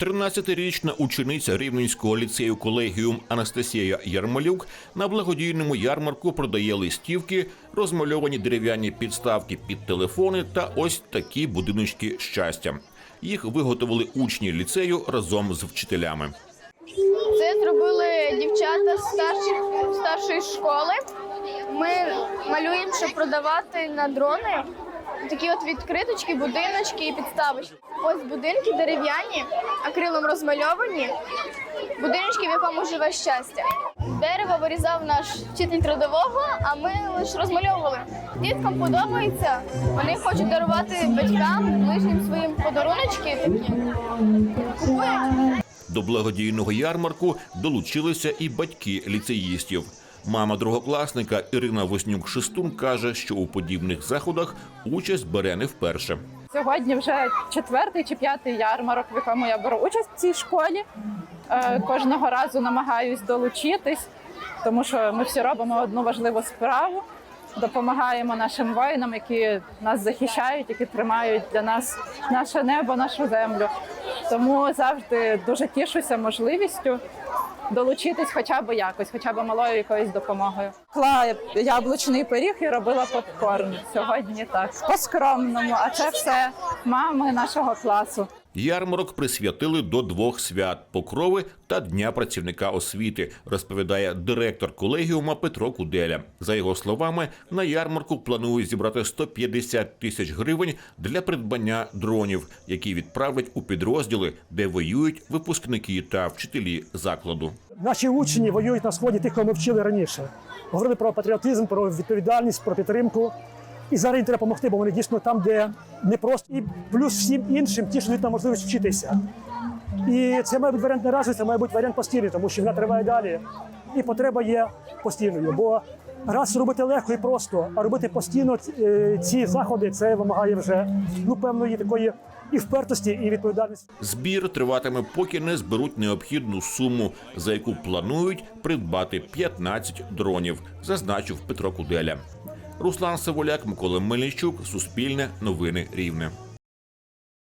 13-річна учениця Рівненського ліцею колегіум Анастасія Ярмолюк на благодійному ярмарку продає листівки, розмальовані дерев'яні підставки під телефони та ось такі будиночки щастя. Їх виготовили учні ліцею разом з вчителями. Це зробили дівчата старших, старшої школи. Ми малюємо, щоб продавати на дрони такі от відкриточки, будиночки і підставочки. Ось будинки дерев'яні, акрилом розмальовані. Будиночки, в якому живе щастя. Дерево вирізав наш вчитель трудового, а ми лише розмальовували. Діткам подобається. Вони хочуть дарувати батькам, ближнім своїм подаруночки такі. Купують. До благодійного ярмарку долучилися і батьки ліцеїстів. Мама другокласника Ірина Воснюк Шестун каже, що у подібних заходах участь бере не вперше. Сьогодні вже четвертий чи п'ятий ярмарок, в якому я беру участь в цій школі. Е, Кожного разу намагаюсь долучитись, тому що ми всі робимо одну важливу справу. Допомагаємо нашим воїнам, які нас захищають, які тримають для нас наше небо, нашу землю. Тому завжди дуже тішуся можливістю долучитись хоча б якось, хоча б малою якоюсь допомогою. Кла яблучний пиріг і робила попкорн. Сьогодні так по-скромному. А це все мами нашого класу. Ярмарок присвятили до двох свят покрови та Дня працівника освіти, розповідає директор колегіума Петро Куделя. За його словами, на ярмарку планують зібрати 150 тисяч гривень для придбання дронів, які відправлять у підрозділи, де воюють випускники та вчителі закладу. Наші учні воюють на сході тих, кого ми вчили раніше. Говорили про патріотизм, про відповідальність, про підтримку. І зараз їм треба допомогти, бо вони дійсно там, де не просто. І плюс всім іншим ті, що дають нам можливість вчитися. І це має бути варіант не разовий, це має бути варіант постійний, тому що вона триває далі. І потреба є постійною. Бо раз робити легко і просто, а робити постійно е, ці заходи це вимагає вже ну, певної такої і впертості, і відповідальності. Збір триватиме, поки не зберуть необхідну суму, за яку планують придбати 15 дронів, зазначив Петро Куделя. Руслан Саволяк, Микола Мельничук, Суспільне, Новини Рівне.